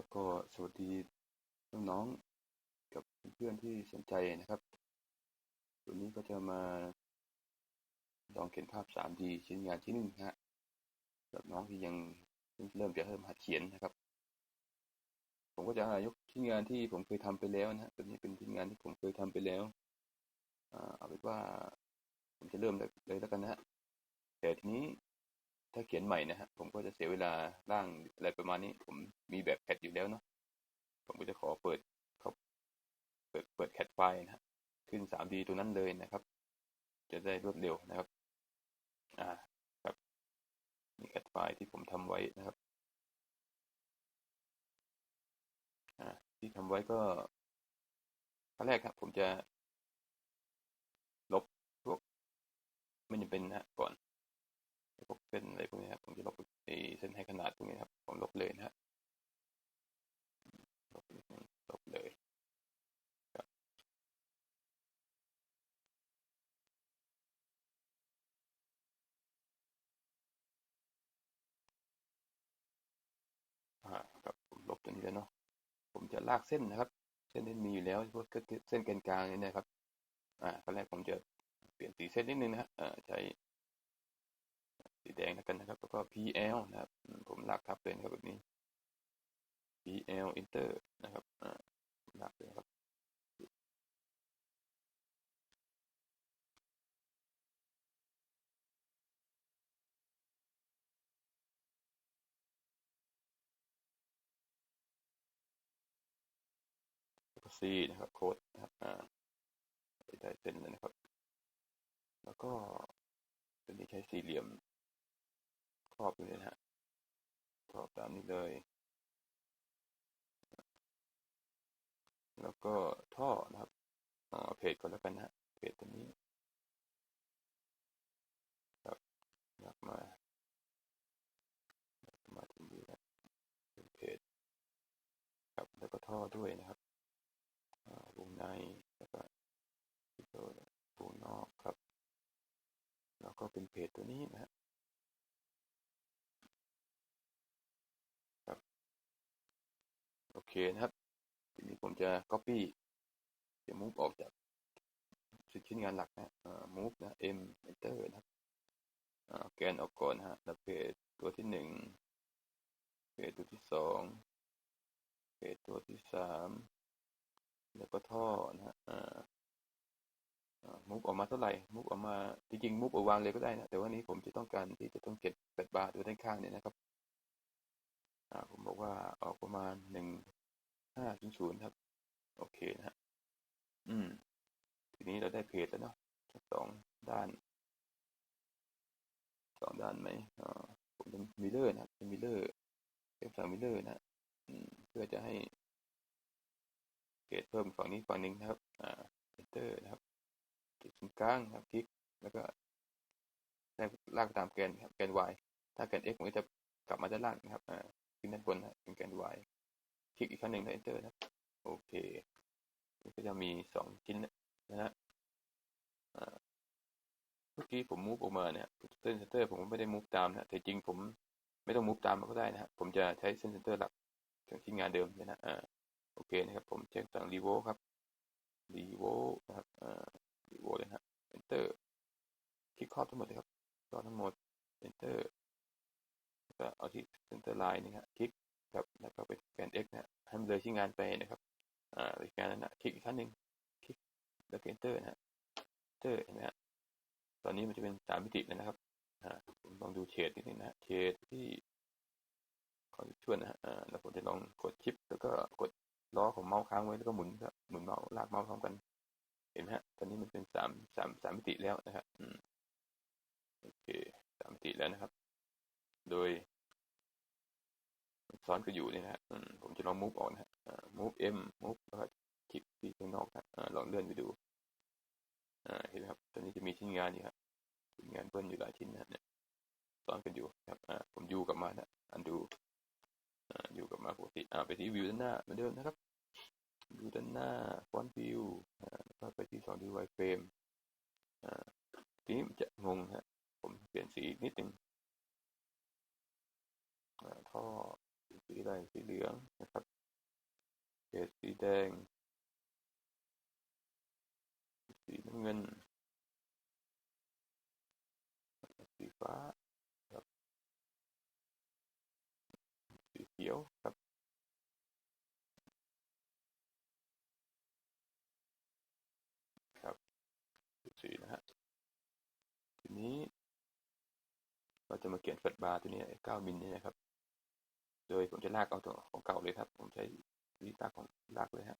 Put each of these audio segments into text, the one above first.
แล้วก็สวัสดีน้องๆกับเพื่อนๆที่สนใจนะครับวันนี้ก็จะมาลองเขียนภาพ 3D ชิ้นงานชิ้นหนึ่งนะฮะสำหรับน้องที่ยังเริ่มจะเริ่มหัดเขียนนะครับ ผมก็จะยกชิ้นงานที่ผมเคยทำไปแล้วนะฮะตัวนี้เป็นชิ้นงานที่ผมเคยทำไปแล้วเอาเป็นว่า ผมจะเริ่มเลยแล้วกันนะฮะแต่ทีนี้ ถ้าเขียนใหม่นะฮะผมก็จะเสียเวลาร่างอะไรประมาณนี้ ผมมีแบบแคดอยู่แล้วเนาะผมก็จะขอเปิดเขาเปิดเปิดแคดไฟล์นะฮะขึ้น 3D ตัวนั้นเลยนะครับ จะได้รวดเร็วนะครับ อ่าครับมีแคดไฟล์ที่ผมทำไว้นะครับอ่าที่ทำไว้ก็ขั้นแรกครับ ผมจะ ลบพวกไม่จำเป็นนะก่อนพวก เส้นอะไรพวกนี้ครับผมจะลบไอ้เส้นให้ขนาดพวกนี้ครับผมลบเลยนะฮะลบลบเลยครับอ่าครับผมลบตัวนี้แล้วเนาะผมจะลากเส้นนะครับ เส้นที่มีอยู่แล้วพวกเส้นกลางนี่นะครับ อ่าขั้นแรกผมจะเปลี่ยนสีเส้นนิดนึงนะฮะใช้ สีแดงแล้วกันนะครับ แล้วก็ PL นะครับ ผมลากทับเลยนะครับแบบนี้ PL Enter นะครับลากเลยครับ C นะครับโค้ดนะครับอ่าได้เส้นเลยนะครับ แล้วก็ตัวนี้ใช้สี่เหลี่ยม รอบเลยฮะครอบตามนี้เลย แล้วก็ท่อนะครับเพจก่อนแล้วกันนะเพจตัวนี้ครับอยากมามาที่นี่นะเป็นเพจครับแล้วก็ท่อด้วยนะครับวงในแล้วก็วงนอกครับ แล้วก็เป็นเพจตัวนี้นะฮะโอ เคนะครับ ทีนี้ผมจะ copy จะ move ออกจากชิ้นงานหลักนะ move นะ m enter นะครับแกนออกก่อนนะฮะแล้วเพจตัวที่หนึ่งเพจตัวที่สองเพจตัวที่สามแล้วก็ท่อนะฮะมุกออกมาเท่าไหร่ มุกออกมาจริงๆมุกเอาวางเลยก็ได้นะ แต่ว่านี้ผมจะต้องการที่จะต้องเก็บแปดบาทอยู่ด้านข้างเนี่ยนะครับอ่าผมบอกว่าออกประมาณหนึ่ง ห้าศูนย์ศูนย์ครับ โอเคนะฮะอืม ทีนี้เราได้เพจแล้วเนาะสองด้านสองด้านไหมอ่าผมจะมิเลอร์นะเป็นมิเลอร์เป็นฝั่งมิเลอร์นะอืมเพื่อจะให้เพจเพิ่มฝั่งนี้ฝั่งนึงนะครับ อ่าเอนเตอร์นะครับจุดศูนย์กลางครับคลิกแล้วก็ลากตามแกนครับแกน y ถ้าแกน x มันก็จะกลับมาด้านล่างนะครับ อ่าขึ้นด้านบนนะเป็นแกน y ลิกอีกครั้งหนึ่งแล้ว enter นะ โอเคก็จะมีสองชิ้นนะฮะเมื่อกี้ผมมูฟออกมาเนี่ยเส้นเซนเตอร์ผมไม่ได้มูฟตามนะแต่จริงผมไม่ต้องมูฟตามมันก็ได้นะฮะผมจะใช้เส้นเซนเตอร์หลักของชิ้นงานเดิมนะฮะอ่าโอเคนะครับ ผมเช็คสั่งรีโวครับรีโวนะครับอ่ารีโวเลยนะฮะ enter คลิกครอบทั้งหมดเลยครับครอบทั้งหมด enter ก็เอาที่เซนเตอร์ไลน์นี่ฮะคลิก ครับ แล้วก็ไปแกน x นะให้มันเลยชิ้นงานไปนะครับอ่าชิ้นงานนั้นนะคลิกอีกครั้งหนึ่งคลิกแล้วก็ enter นะฮะ enter เห็นไหมฮะตอนนี้มันจะเป็นสามมิติแล้วนะครับอ่าลองดูเฉดนิดนึงนะเฉดที่ขอช่วยนะฮะอ่าแล้วผมจะลองกดชิป แล้วก็กดล้อของเมาส์ค้างไว้แล้วก็หมุนครับหมุนเมาส์ลากเมาส์พร้อมกัน เห็นไหมฮะ ตอนนี้มันเป็นสามสามสามมิติแล้วนะครับอืมโอเคสามมิติแล้วนะครับ โดย ซ้อนก็อยู่นี่นะฮะผมจะลอง move ออกนะฮะ move m move แล้วก็คลิกที่ข้างนอกนะลองเลื่อนไปดูเห็นไหมครับตอนนี้จะมีชิ้นงานอยู่ครับชิ้นงานเบิ้ลอยู่หลายชิ้นนะเนี่ยซ้อนกันอยู่ครับผมยูกลับมานะอันดูอยู่กับมาปกติไปที่วิวด้านหน้าเหมือนเดิมนะครับวิวด้านหน้าฟอนต์วิวแล้วไปที่สองดีไวเฟรมทีนี้จะงงฮะผมเปลี่ยนสีนิดนึงท่อ สีอะไรสีเหลืองนะครับเขตสีแดง สีน้ำเงิน สีฟ้าครับสีเขียวครับครับสีนะฮะทีนี้ เราจะมาเขียนแฟลชบาร์ตัวนี้ 9 มิลนี่นะครับ โดยผมจะลากเอาตัวของเก่าเลยครับ ผมใช้วิธีลากของลากเลยฮะ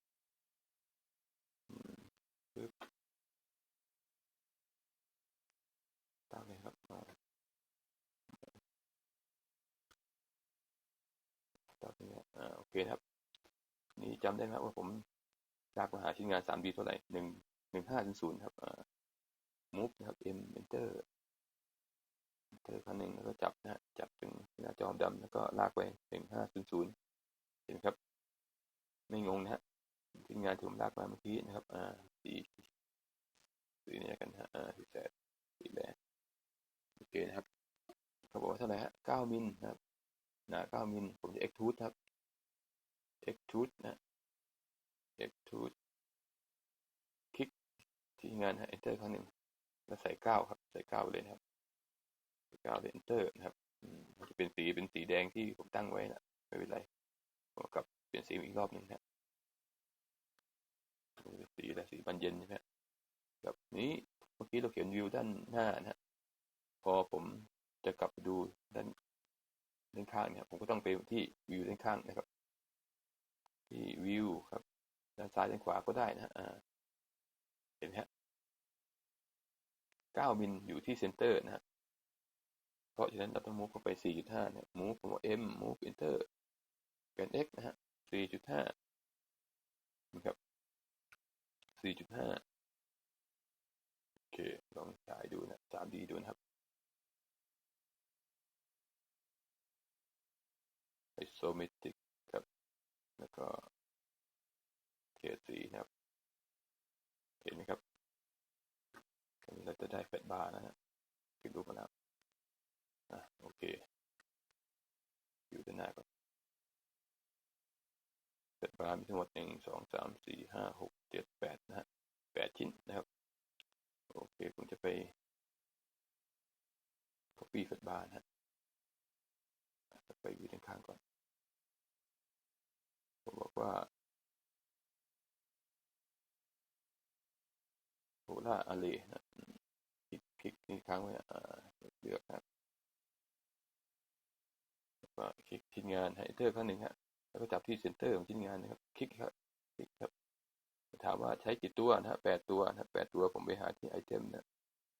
ปึ๊บลากเลยครับตามนี้อ่าโอเคครับ นี่จำได้ไหมว่าผมลากมาหาชิ้นงาน 3D เท่าไหร่หนึ่งหนึ่งห้าถึงศูนย์ครับอ่า move นะครับ m enter enter ครั้งหนึ่งแล้วก็จับนะฮะจับถึงหน้าจอดำแล้วก็ลากไปหนึ่งห้าศูนย์ศูนย์เห็นครับ ไม่งงนะฮะที่งานที่ผมลากมาเมื่อกี้นะครับ อ่าสีสีนี้กันฮะอ่าสีแสดสีแดงโอเคนะครับเขาบอกว่าเท่าไหร่ฮะเก้ามิลนะครับหนาเก้ามิลผมจะ extrude ครับ extrude นะ extrude คลิกที่งานฮะ enter ครั้งหนึ่งแล้วใส่เก้าครับ ใส่เก้าไปเลยนะครับ ก้าเลย enter นะครับจะเป็นสีเป็นสีแดงที่ผมตั้งไว้นะไม่เป็นไรผมกลับเปลี่ยนสีอีกรอบหนึ่งนะสีอะไรสีบานเย็นใช่ไหมแบบนี้เมื่อกี้เราเขียนวิวด้านหน้านะฮะพอผมจะกลับไปดูด้านด้านข้างเนี่ยผมก็ต้องไปที่วิวด้านข้างนะครับ ที่วิวครับด้านซ้ายด้านขวาก็ได้นะฮะเห็นไหมฮะก้ามิลอยู่ที่เซนเตอร์นะฮะ ราะฉะนั้นเราต้องมูฟเข้าไป 4.5 เนี่ยมูฟผมว่า M move enter เป็น x นะฮะ 4.5 นะครับ 4.5 โอเค ลองฉายดูนะ 3D ดูนะครับ isometric ครับ แล้วก็เกรดสีนะครับ เห็นไหมครับตอนนี้เราจะได้แฟลชบาร์นะฮะคลิกดูมาแล้ว อะ โอเค อยู่ด้านหน้าก่อนแฟลชบาร์มีทั้งหมดหนึ่งสองสามสี่ห้าหกเจ็ดแปดนะฮะแปดชิ้นนะครับ โอเค ผมจะไป copy แฟลชบาร์นะฮะไปวิวด้านข้างก่อน ผมบอกว่าโ o ล่าอารีนะคลิกคลิกนี่ค้างไว้เลือกครั็คลิกชิ้นงานให้เตอร์ครั้งหนึ่งฮะแล้วก็จับที่เซนเตอร์ของชิ้นงานนะครับ คลิกครับคลิกครับ ถามว่าใช้กี่ตัวนะฮะแปดตัวนะแปดตัวผมไปหาที่ไอเทมนะ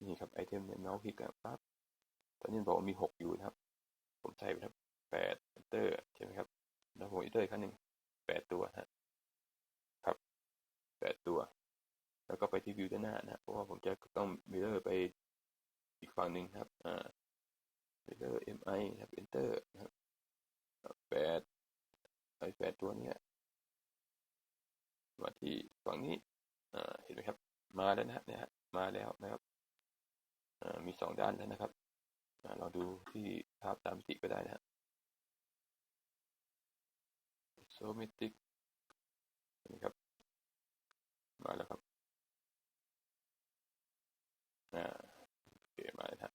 นี่ครับไอเทมเนี่ยเมาส์คลิกครับปั๊บตอนนี้บอกว่ามีหกอยู่นะครับ ผมใส่ไปครับแปดเตอร์ใช่ไหมครับแล้วผมอีเตอร์ครั้งหนึ่งแปดตัวนะครับแปดตัว แล้วก็ไปที่วิวด้านหน้านะเพราะว่าผมจะต้องมิเรอร์ไปอีกฝั่งหนึ่งครับอ่ามิเรอร์ mi ครับ enter นะครับ แปดไอแปดตัวนี้มาที่ฝั่งนี้เห็นไหมครับ มาแล้วนะฮะเนี่ยมาแล้วนะครับมีสองด้านแล้วนะครับเราดูที่ภาพตามมิติก็ได้นะฮะ isometric นี่ครับ มาแล้วครับอ่าโอเคมาแล้วครับ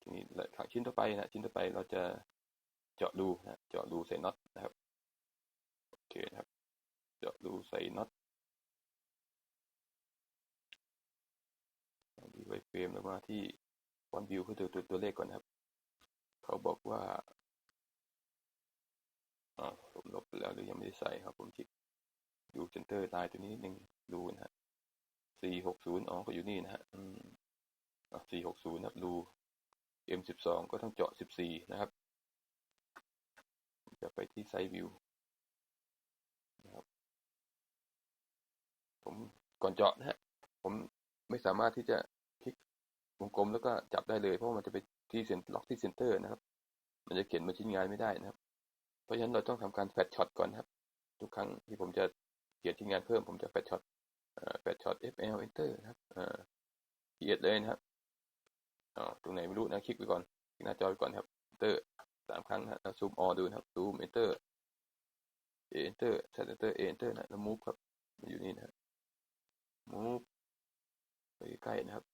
ทีนี้ขังชิ้นต่อไปนะชิ้นต่อไปเราจะ จาะรูนะเจาะรูใส่น็อตนะครับโอเคนะครับ เจาะรูใส่น็อตดีไวเฟรมแล้วมาที่วันวิวคือตัวตัวตัวเลขก่อนนะครับ เขาบอกว่าอ่าผมลบไปแล้วหรือยังไม่ได้ใส่ครับผมจิกดูเซนเตอร์ตายตัวนี้นิดนึงดูนะฮะสี่หกศูนย์อ๋อก็อยู่นี่นะฮะอืมอ่าสี่หกศูนย์นะครับดู M สิบสองก็ต้องเจาะสิบสี่นะครับ จะไปที่ไซต์วิวนะครับผมก่อนเจาะนะฮะผมไม่สามารถที่จะคลิกวงกลมแล้วก็จับได้เลย เพราะมันจะไปที่เซ็นล็อกที่เซนเตอร์นะครับ มันจะเขียนมาชิ้นงานไม่ได้นะครับ เพราะฉะนั้นเราต้องทำการแฟลชช็อตก่อนครับ ทุกครั้งที่ผมจะเขียนชิ้นงานเพิ่ม ผมจะแฟลชช็อตแฟลชช็อต FL Enter นะครับเขียนเลยนะครับอ๋อตรงไหนไม่รู้นะคลิกไปก่อนคลิกหน้าจอไปก่อนครับ Enter ามครั้งนะแล้วซูมออดูนะครับซูม enter enter set enter enter นเตอร์นะแล้ว move ครับมาอยู่นี่นะ move ไปใกล้นะครับ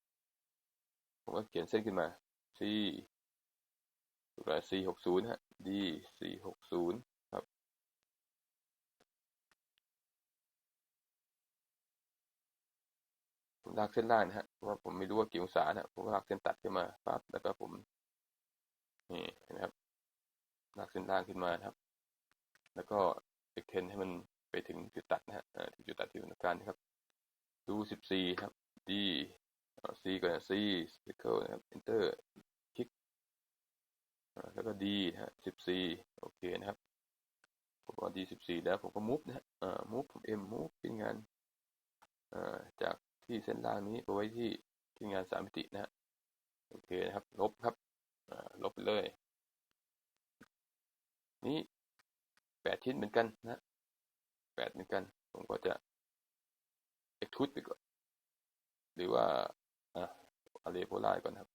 ผมก็เขียนเส้นขึ้นมา c ถูกแล้ว c หกศูนย์ฮะ d c หกศูนย์ครับ ผมลากเส้นล่างนะฮะเพราะว่าผมไม่รู้ว่ากี่องศานะผมก็ลากเส้นตัดขึ้นมาปั๊บแล้วก็ผมนี่นะครับ ลากเส้นล่างขึ้นมานะครับ แล้วก็ extend ให้มันไปถึงจุดตัดนะฮะถึงจุดตัดที่ต้องการนะครับ ดูสิบสี่ครับ D C ก่อนนะ C circle นะครับ enter คลิกแล้วก็ D นะฮะสิบสี่โอเคนะครับผมก็ D สิบสี่แล้วผมก็ move นะฮะ move ผม M move ชิ้นงานจากที่เส้นล่างนี้ไปไว้ที่ชิ้นงานสามมิตินะฮะโอเคนะครับ ลบครับลบไปเลย นี้แปดชิ้นเหมือนกันนะแปดเหมือนกัน ผมก็จะ extrude ไปก่อน หรือว่าอ่าอะไรโพลาร์ก่อนครับ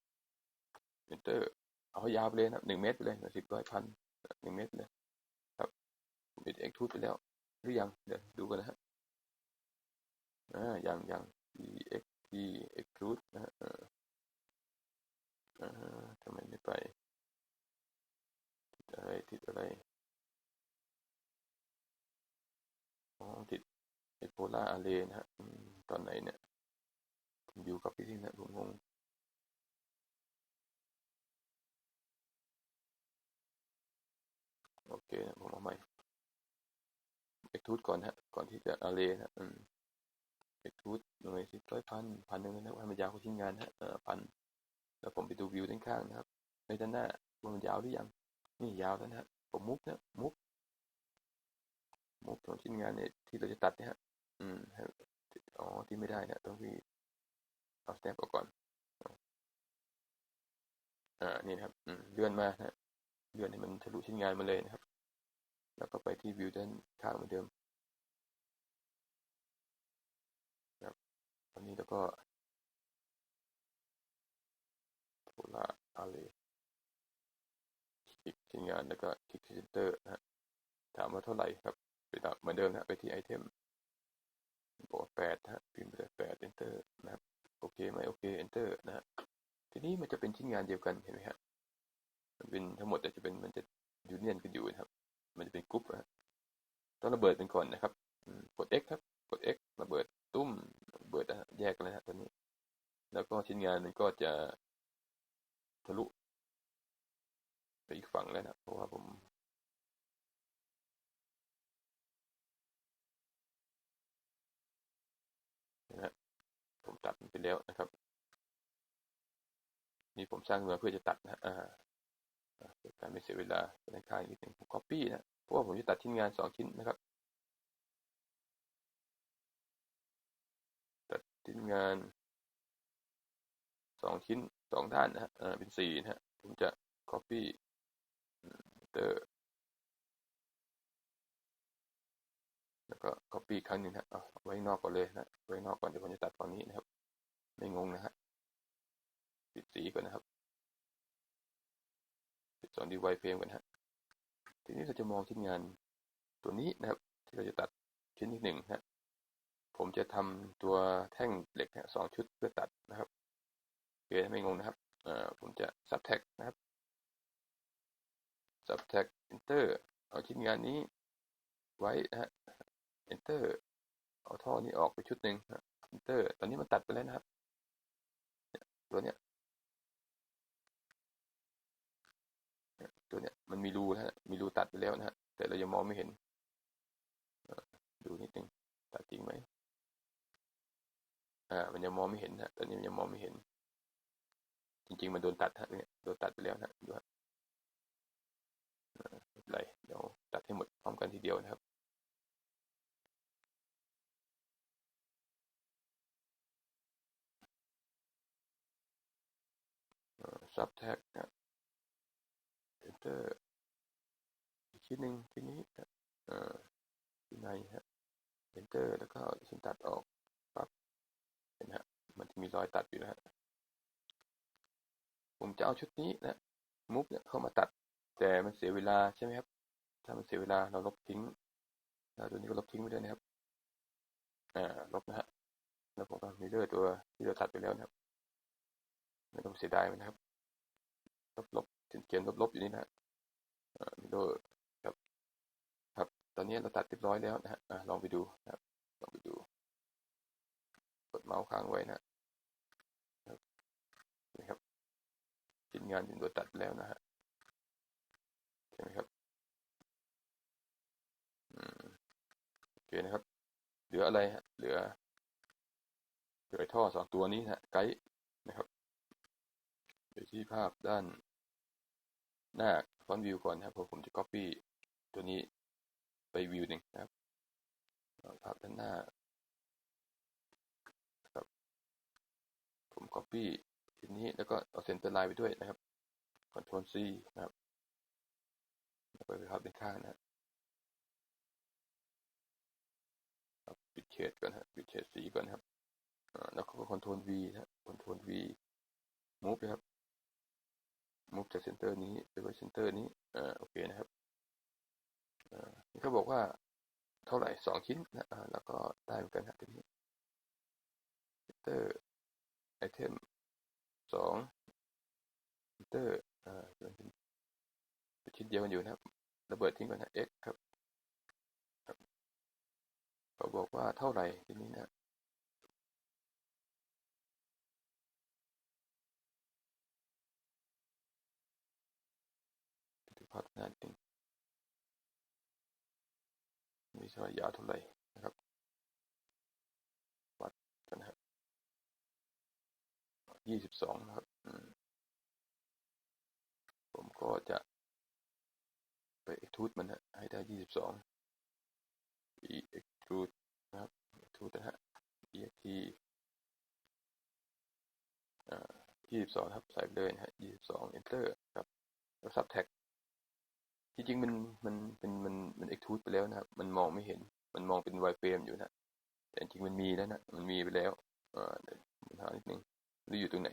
enter เอายาวไปเลยนะหนึ่งเมตรไปเลยสิบร้อยพันหนึ่งเมตรเลย ครับผมเอ็กทูดไปแล้ว หรือยัง เดี๋ยวดูกันนะฮะอ่ายังยัง ex t extrude นะฮะอ่าทำไมไม่ไป อะไรติดอะไรอ๋อติดไอโพล่าอาร์เรนะฮะตอนไหนเนี่ย ผมอยู่กับพี่ที่นะผมงงโอเคนะผมเอาใหม่เอ็กทูดก่อนฮะ ก่อนที่จะอาร์เรนะอืมเอ็กทูดหน่วยสิบร้อยพันพันหนึ่งนะให้มันยาวกว่าชิ้นงานฮะเอ่อพันแล้วผมไปดูวิวด้านข้างนะครับในด้านหน้าว่ามันยาวหรือยัง นี่ยาวแล้วนะฮะผมมุกนะมุกมุกของชิ้นงานเนี่ยที่เราจะตัดเนี่ยฮะอืมอ๋อที่ไม่ได้นะต้องที่เอาสแตมป์ออกก่อนอ่านี่นะครับอืมเลื่อนมานะเลื่อนให้มันทะลุชิ้นงานมาเลยนะครับ แล้วก็ไปที่วิวด้านข้างเหมือนเดิมครับตอนนี้แล้วก็โพลาอาร์เร คลิกชิ้นงานแล้วก็คลิกเซนเตอร์นะฮะถามว่าเท่าไหร่ครับ ไปตามเหมือนเดิมนะไปที่ไอเทมบอกแปดฮะพิมพ์ไปเลยแปด enter นะครับโอเคไหมโอเค enter นะฮะทีนี้มันจะเป็นชิ้นงานเดียวกันเห็นไหมฮะมันเป็นทั้งหมดจะเป็นมันจะยูเนียนกันอยู่นะครับ มันจะเป็นกรุ๊ปนะต้องระเบิดเป็นก่อนนะครับกด X ครับกด X ระเบิดตุ้มระเบิดนะแยกกันเลยฮะตัวนี้ แล้วก็ชิ้นงานมันก็จะทะลุ อีกฝั่งแล้วนะเพราะว่าผมนะผมตัดไปแล้วนะครับ นี่ผมสร้างมาเพื่อจะตัดนะอ่าการไม่เสียเวลาในค่ายนิดหนึ่งผม copy นะเพราะว่าผมจะตัดชิ้นงานสองชิ้นนะครับ ตัดชิ้นงานสองชิ้นสองด้านนะฮะอ่าเป็นสี่นะฮะผมจะ copy enter แล้วก็ copy ครั้งหนึ่งฮะเอาไว้นอกก่อนเลยนะ ไว้นอกก่อนเดี๋ยวผมจะตัดตอนนี้นะครับ ไม่งงนะฮะปิดสีก่อนนะครับปิดสอนดีไวเฟรมก่อนฮะทีนี้เราจะมองชิ้นงานตัวนี้นะครับ ที่เราจะตัดชิ้นที่หนึ่งฮะผมจะทำตัวแท่งเหล็กสองชุดเพื่อตัดนะครับโอเคไม่งงนะครับอ่าผมจะ subtract นะครับ subtract enter เอาชิ้นงานนี้ไว้นะฮะ enter เอาท่อนี้ออกไปชุดหนึ่ง enter ตอนนี้มันตัดไปแล้วนะครับตัวเนี้ยตัวเนี้ยมันมีรูนะฮะมีรูตัดไปแล้วนะฮะแต่เรายังมองไม่เห็นดูนิดนึงตัดจริงไหมอ่ามันยังมองไม่เห็นนะตอนนี้มันยังมองไม่เห็น จริง ๆ มันโดนตัดฮะเนี่ยโดนตัดไปแล้วนะดูฮะ ไม่เป็นไร เดี๋ยวตัดให้หมดพร้อมกันทีเดียวนะครับ subtract นะ enter อีกชิ้นหนึ่งทีนี้อ่าที่ในฮะ enter แล้วก็ชิ้นตัดออกปั๊บเห็นฮะ มันจะมีรอยตัดอยู่นะฮะ ผมจะเอาชุดนี้นะมุกเนี่ยเข้ามาตัด แต่มันเสียเวลาใช่ไหมครับ ถ้ามันเสียเวลาเราลบทิ้งแล้วตัวนี้ก็ลบทิ้งไปด้วยนะครับ อ่า ลบนะฮะ แล้วผมก็มีเลือตัวที่เราตัดไปแล้วนะครับ ไม่ต้องเสียดายมันนะครับ ลบลบเขียนลบลบอยู่นี่นะอ่ามีเลือครับ ครับ ตอนนี้เราตัดเรียบร้อยแล้วนะฮะลองไปดูนะครับ ลองไปดู กดเมาส์ค้างไว้นะนี่ครับชิ้นงานเป็นตัวตัดแล้วนะฮะ ใช่ไหมครับโอเคนะครับ เหลืออะไรฮะเหลือเหลือท่อสองตัวนี้นะไกด์นะครับเดี๋ยวที่ภาพด้านหน้าฟอนต์วิวก่อนนะครับเพราะผมจะ copy ตัวนี้ไปวิวหนึ่งนะครับภาพด้านหน้าครับผม copy ทีนี้แล้วก็เอาเซ็นเตอร์ไลน์ไปด้วยนะครับ Ctrl C นะครับ แล้วไปภาพด้านข้างนะครับปิดเฉดก่อนฮะ ปิดเฉดสีก่อนครับแล้วก็ Ctrl V นะ Ctrl V move นะครับ move จากเซนเตอร์นี้ไปไว้เซนเตอร์นี้อ่าโอเคนะครับอ่านี่เขาบอกว่าเท่าไหร่สองชิ้นนะอ่าแล้วก็ได้เหมือนกันครับทีนี้เซนเตอร์ไอเทมสองเซนเตอร์อ่าเป็น ชิ้นเดียวกันอยู่นะครับ ระเบิดทิ้งก่อนนะ x ครับเขาบอกว่าเท่าไหร่ทีนี้นะดูภาพหน้าจริงมีสายยาเท่าไหร่นะครับวัดกันนะครับยี่สิบสองนะครับ ผมก็จะ ไป extrude มันนะให้ได้ยี่สิบสอง extrude นะครับ extrude นะฮะ ext ยี่สิบสองครับ ใส่ไปเลยนะฮะยี่สิบสอง enter ครับ แล้ว subtract จริงๆมันมันเป็นมันมัน extrude ไปแล้วนะครับ มันมองไม่เห็น มันมองเป็น wireframe อยู่นะ แต่จริงมันมีแล้วนะ มันมีไปแล้วอ่าเดี๋ยวหานิดนึงรู้อยู่ตรงไหน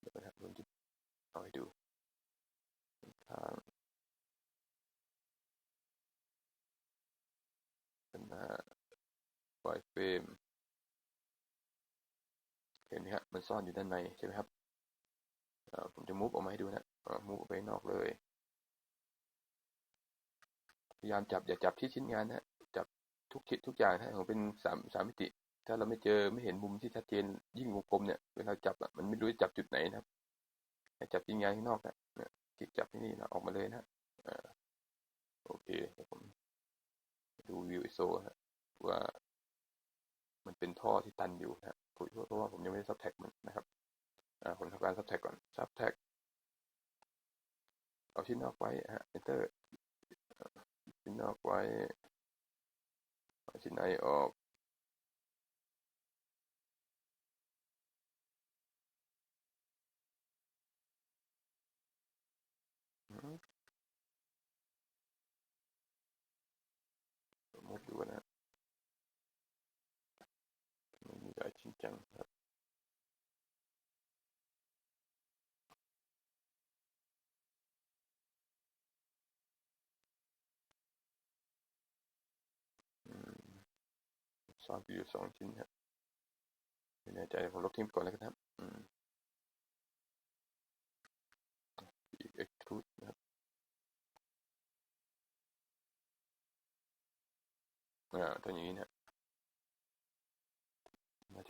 เดี๋ยวนะครับผมจะเอาให้ดูทางเป็นหน้า เห็นไหมครับมันซ่อนอยู่ด้านในใช่ไหมครับผมจะมุฟออกมาให้ดูนะมุฟออกไปนอกเลย พยายามจับอย่าจับที่ชิ้นงานนะจับทุกชิ้นทุกอย่างนะผมเป็นสามสามมิติ ถ้าเราไม่เจอไม่เห็นมุมที่ชัดเจนยิ่งวงกลมเนี่ยเวลาจับอะมันไม่รู้จะจับจุดไหนนะครับจับชิ้นงานข้างนอกนะคลิกจับที่นี่นะออกมาเลยนะโอเคผมดูวิวไอโซว่า มันเป็นท่อที่ตันอยู่นะเพราะว่าผมยังไม่ได้ซับแท็กมันนะครับผมทำการซับแท็กก่อนซับแท็กเอาชิ้นนอกไว้ฮะ enter ชิ้นนอกไว้ ชิ้นในออกมุดดูนะมันมีหลายชิ้น จังครับซ่อนอยู่สองชิ้นครับไม่แน่ใจผมลบทิ้งก่อนแล้วกันครับอีก extrude นะครับอ่าตัวอย่างนี้นะ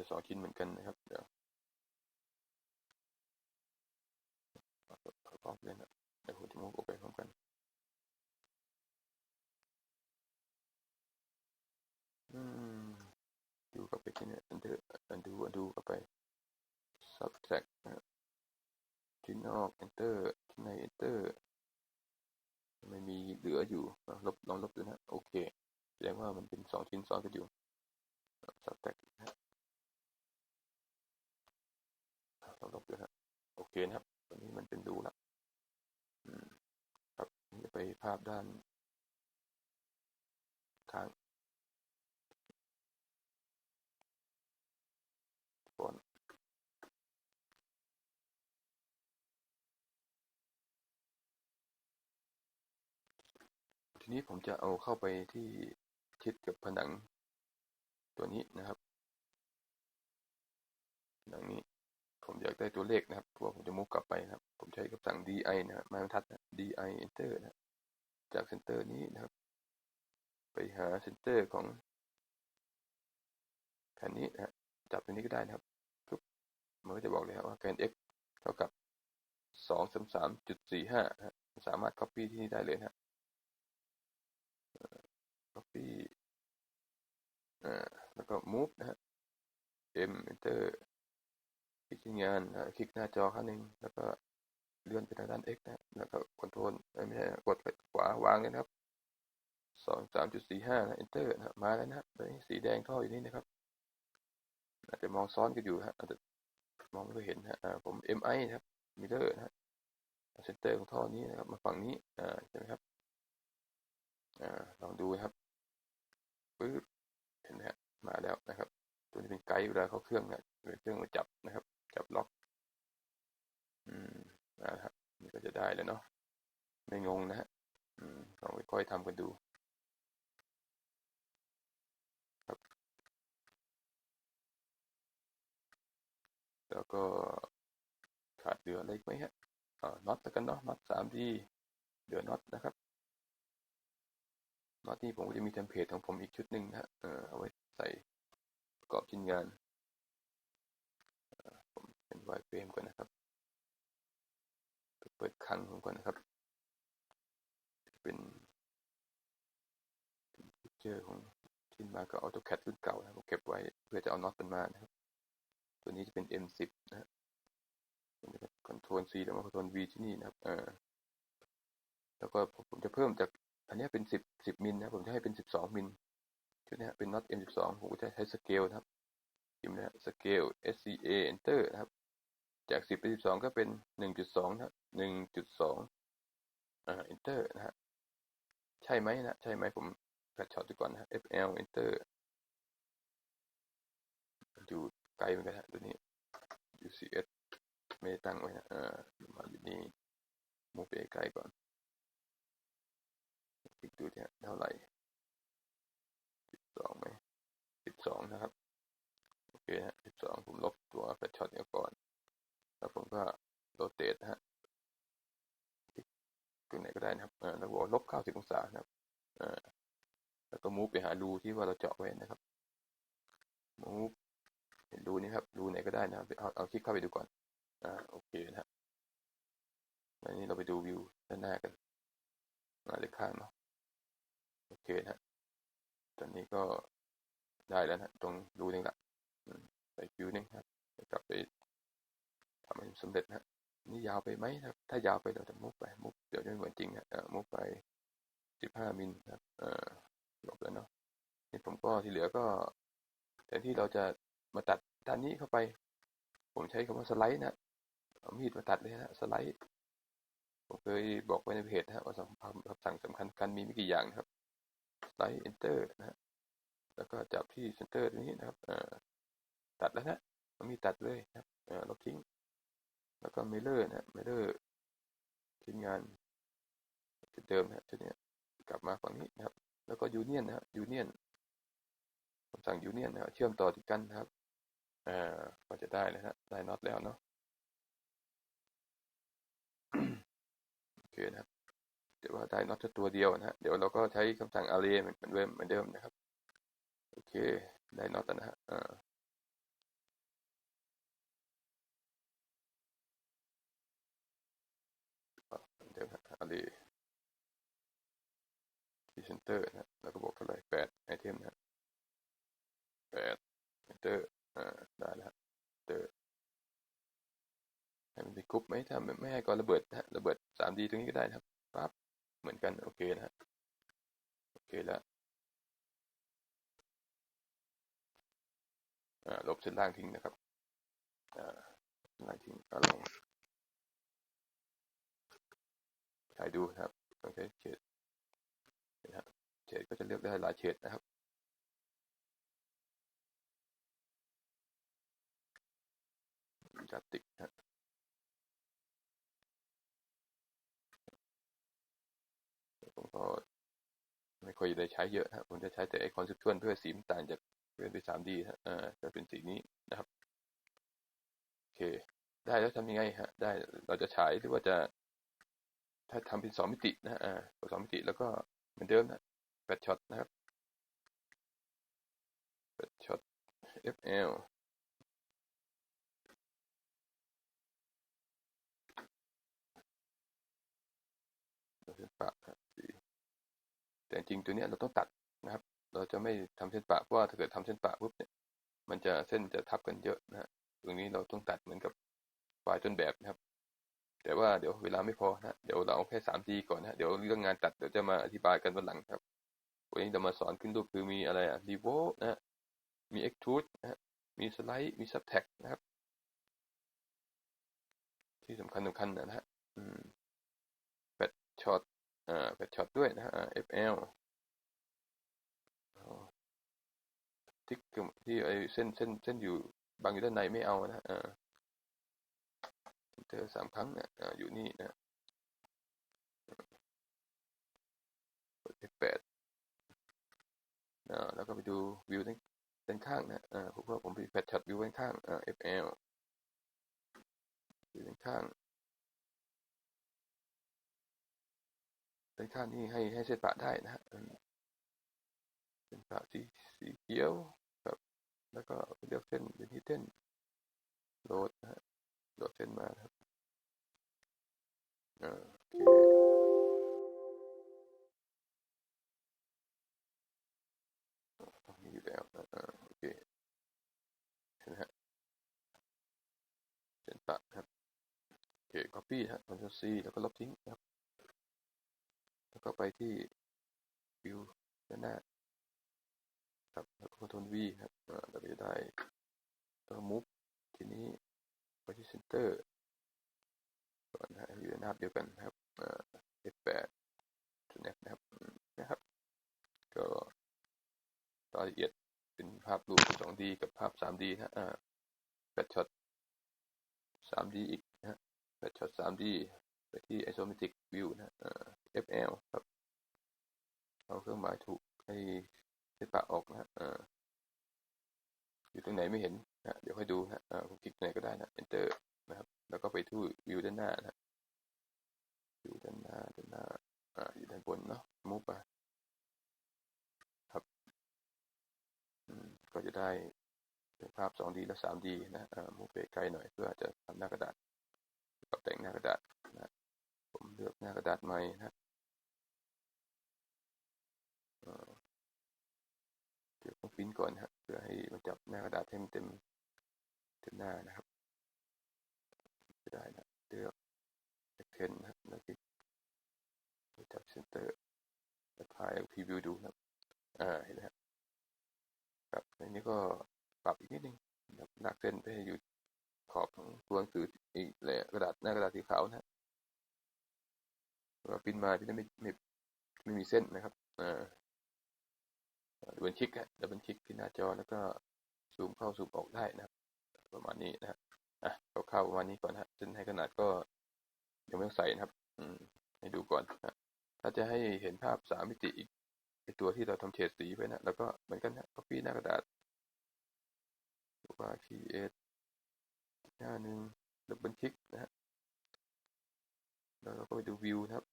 จะสองชิ้นเหมือนกันนะครับ เดี๋ยวพร้อมเลยนะเดี๋ยวผมจะมุกออกไปพร้อมกันอืมดูกลับไปที่นี่อันเดอร์อันดูอันดูกลับไป subtract นะชิ้นนอก enter ชิ้นใน enter ไม่มีเหลืออยู่ลบลองลบดูนะ โอเค แสดงว่ามันเป็นสองชิ้นซ้อนกันอยู่ subtract นะ เราลบด้วยครับโอเคนะครับตอนนี้มันเป็นดูละครับจะไปภาพด้านข้างก่อนทีนี้ผมจะเอาเข้าไปที่ชิดกับผนังตัวนี้นะครับผนังนี้ ผมอยากได้ตัวเลขนะครับเพราะว่าผมจะมุกกลับไปนะครับ ผมใช้คำสั่ง di นะครับไม้บรรทัดนะ di enter นะจากเซนเตอร์นี้นะครับ ไปหาเซนเตอร์ของแผ่นนี้นะจับตัวนี้ก็ได้นะครับปุ๊บมันก็จะบอกเลยครับว่าแกน x เท่ากับสองสามสามจุดสี่ห้าสามารถ copy ที่นี่ได้เลยนะ copy อ่าแล้วก็ move นะฮะ m enter ลิกที่งานคลิกหน้าจอครั้งหนึ่งแล้วก็เลื่อนไปทางด้าน x นะแล้วก็ control ไม่ใช่กดไปขวาวางเลยนะครับสองสามจุดสี่ห้านะ enter นะมาแล้วนะตอนนี้สีแดงท่ออยู่นี่นะครับอาจจะมองซ้อนกันอยู่ฮะอาจจะมองไม่ค่อยเห็นฮะผม mi นะครับ mirror นะฮะเซนเตอร์ของท่อนี้นะครับ มาฝั่งนี้อ่าใช่ไหมครับอ่าลองดูครับปึ๊บเห็นไหมฮะมาแล้วนะครับ ตัวนี้เป็นไกด์เวลาเข้าเครื่องนะเป็นเครื่องมาจับนะครับ จับล็อก อืมนะครับนี่ก็จะได้แล้วเนาะไม่งงนะฮะอืมลองค่อยๆทำกันดู ครับ แล้วก็ขาดเหลืออะไรไหมฮะอ่าน็อตกันเนาะน็อตสามดีเหลือน็อตนะครับน็อตที่ผมก็จะมีเทมเพลตของผมอีกชุดหนึ่งนะฮะเออเอาไว้ใส่ประกอบชิ้นงาน เป็นไวเฟรมก่อนนะครับเปิดครั้งผมก่อนนะครับ เป็นพิเจอร์ของชิ้นมากับ AutoCAD รุ่นเก่านะผมเก็บไว้เพื่อจะเอาน็อตมันมานะครับ ตัวนี้จะเป็น M10 นะฮะคอนโทรล C แล้วมาคอนโทรล V ที่นี่นะครับเออแล้วก็ผมจะเพิ่มจากอันนี้เป็น10 10มิลนะผมจะให้เป็น12มิลชุดนี้เป็นน็อต M12 ผมจะใช้สเกลนะครับพิมพ์นะสเกล SCA Enter นะครับ จาก10ไป12ก็เป็น1.2นะ1.2อ่า Enter นะฮะ ใช่ไหมนะ ใช่ไหมผมแฟลชช็อตดูก่อนนะ FL Enter อยู่ไกลเหมือนกันฮะตัวนี้ UCS ไม่ได้ตั้งไว้นะอ่ามาอยู่นี่มุกไปไกลก่อนคลิกดูเนี่ยเท่าไหร่สิบสองไหมสิบสองนะครับ โอเคฮะสิบสองผมลบตัวแฟลชช็อตนี้ก่อน แล้วผมก็โรเตทฮะตัวไหนก็ได้นะครับอ่าแล้วบอกลบเก้าสิบองศานะครับแล้วก็มูฟไปหารูที่ว่าเราเจาะไว้นะครับมูฟเห็นรูนี้ครับรูไหนก็ได้นะครับเอาเอาคลิกเข้าไปดูก่อนอ่าโอเคนะครับอันนี้เราไปดูวิวด้านหน้ากันมาเลยข้างเนาะโอเคนะตอนนี้ก็ได้แล้วนะตรงรูนึงละใส่คิวนึงครับ ทำให้สำเร็จนะนี่ยาวไปไหมครับ ถ้ายาวไปเราจะมุกไปมุกเดี๋ยวจะเหมือนจริงนะมุกไปสิบห้ามิลครับเออจบแล้วเนาะนี่ผมก็ที่เหลือก็แทนที่เราจะมาตัดด้านนี้เข้าไป ผมใช้คำว่าสไลด์นะเอามีดมาตัดเลยนะสไลด์ ผมเคยบอกไว้ในเพจนะว่าคำสั่งสำคัญกันมีไม่กี่อย่างนะครับสไลด์ enter นะฮะแล้วก็จับที่ center ตรงนี้นะครับตัดแล้วนะมันมีตัดเลยนะครับลบทิ้ง แล้วก็ mirror นะ mirror ชิ้นงานจุดเดิมนะจุดนี้กลับมาฝั่งนี้นะครับ แล้วก็ union นนะ union คำสั่ง union นะครับเชื่อมต่อติดกันนะครับอ่าก็จะได้นะฮะได้น็อตแล้วเนาะโอเคนะครับเดี๋ยวว่าได้น็อตตัวเดียวนะฮะเดี๋ยวเราก็ใช้คำสั่ง array เหมือนเดิมเหมือนเดิมนะครับ โอเค ได้น็อตนะฮะอ่าเหมือน เดิมฮะ array ที่เซนเตอร์นะแล้วก็บอกเท่าไหร่แปดไอเทมนะแปดเซนเตอร์อ่าได้แล้วเตอร์ให้มันเป็นกรุ๊ปไหมถ้าไม่ให้ก็ระเบิดนะระเบิด 3D ตรงนี้ก็ได้นะครับปั๊บเหมือนกันโอเคนะฮะโอเคแล้วอ่าลบเส้นล่างทิ้งนะครับอ่าเส้นล่างทิ้งก็ลอง ถ่ายดูนะครับโอเคเฉดนะครับเฉดก็จะเลือกได้หลายเฉดนะครับจัดติกนะผมก็ไม่ค่อยได้ใช้เยอะฮะผมจะใช้แต่ไอคอนเซปชวลเพื่อสีต่างจากเป็นไป 3D ฮะอ่าจะเป็นสีนี้นะครับ โอเค ได้แล้วทำยังไงฮะ ได้เราจะฉายหรือว่าจะ ถ้าทำเป็นสองมิตินะอ่าสองมิติแล้วก็เหมือนเดิมนะแปดช็อตนะครับแปดช็อต FL เราจะปะสีแต่จริงๆตัวเนี้ยเราต้องตัดนะครับ เราจะไม่ทำเส้นปะเพราะว่าถ้าเกิดทำเส้นปะปุ๊บเนี่ย มันจะเส้นจะทับกันเยอะนะฮะตรงนี้เราต้องตัดเหมือนกับไฟล์ต้นแบบนะครับ แต่ว่าเดี๋ยวเวลาไม่พอนะเดี๋ยวเราเอาแค่ 3D ก่อนนะเดี๋ยวเรื่องงานตัดเดี๋ยวจะมาอธิบายกันวันหลังครับวันนี้จะมาสอนขึ้นรูปคือมีอะไรอะ revo นะฮะมี extrude นะมีสไลด์มี subtract นะครับ ที่สำคัญสำคัญนะฮะแปดช็อตอ่าแปดช็อตด้วยนะฮะ FL ที่ที่ไอเส้นเส้นเส้นอยู่บางอยู่ด้านในไม่เอานะอ่า เจอสามครั้งเนี่ยอยู่นี่นะกด F8 อ่าแล้วก็ไปดูวิวด้านข้างนะอ่าผมว่าผมไปแฟชช็อตวิวด้านข้างอ่า FL วิวด้านข้างด้านข้างนี่ให้ให้เส้นปะได้นะฮะเส้นปะสีสีเขียวครับ แล้วก็เลือกเส้นเป็นที่เส้นโหลดนะฮะโหลดเส้นมาครับ copy ฮะ Ctrl C แล้วก็ลบทิ้งนะครับ แล้วก็ไปที่วิวด้านหน้าครับแล้วก็ Ctrl V ครับเราจะได้ตัว move ทีนี้ไปที่ center ก่อนนะอยู่ในหน้าเดียวกันนะครับอ่า F8 ตัวนี้นะครับนะครับ ก็รายละเอียดเป็นภาพรูป 2D กับภาพ 3D นะอ่า8ช็อต 3D อีก นะฮะ8ช็อต 3D ไปที่ isometric view นะอ่า FL ครับ เอาเครื่องหมายถูกให้เส้ปะออกนะฮะอ่าอยู่ตรงไหนไม่เห็นนะเดี๋ยวค่อยดูนะผมคลิกตรงไหนก็ได้นะ enter นะครับ แล้วก็ไปที่วิวด้านหน้านะวิวด้านหน้าด้านหน้าอ่าอยู่ด้านบนเนาะมุฟไปครับก็จะได้ภาพ 2D และ 3D นะอ่ามุฟไปไกลหน่อยเพื่อจะทำหน้ากระดาษ กับแต่งหน้ากระดาษนะผมเลือกหน้ากระดาษใหม่นะเดี๋ยวต้องพิมพ์ก่อนครับเพื่อให้มันจับหน้ากระดาษให้มันเต็มเต็มหน้านะครับจะได้นะเลือก extend นะครับแล้วคลิกจับ center แล้วถ่ายพรีวิวดูนะครับอ่าเห็นไหมครับครับนนี้ก็ปรับอีกนิดนึงแบบลากเส้นไปให้อยู่ ขอบของตัวหนังสืออีกเลยกระดาษหน้ากระดาษสีขาวนะเราพิมพ์มาที่นั่นไม่ไม่ไม่มีเส้นนะครับอ่าดับเบิลคลิกดับเบิลคลิกที่หน้าจอแล้วก็ซูมเข้าซูมออกได้นะครับประมาณนี้นะครับอะเข้าๆประมาณนี้ก่อนฮะเส้นให้ขนาดก็ยังไม่ต้องใส่นะครับ อืม ให้ดูก่อนนะถ้าจะให้เห็นภาพสามมิติอีกไอตัวที่เราทำเฉดสีไปนะแล้วก็เหมือนกันนะ copy หน้ากระดาษหรือว่า create หน้าหนึ่งดับเบิลคลิกนะฮะแล้วเราก็ไปดูวิวนะครับ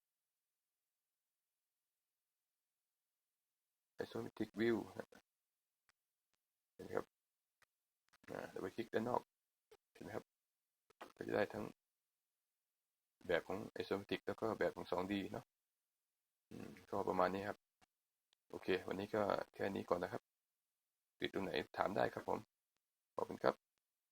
isometric view นะเห็นครับดับเบิลคลิกด้านนอกเห็นไหมครับก็จะได้ทั้งแบบของ isometric แล้วก็แบบของ 2D เนาะก็ประมาณนี้ครับ โอเค วันนี้ก็แค่นี้ก่อนนะครับ ติดตรงไหนถามได้ครับผม ขอบคุณครับ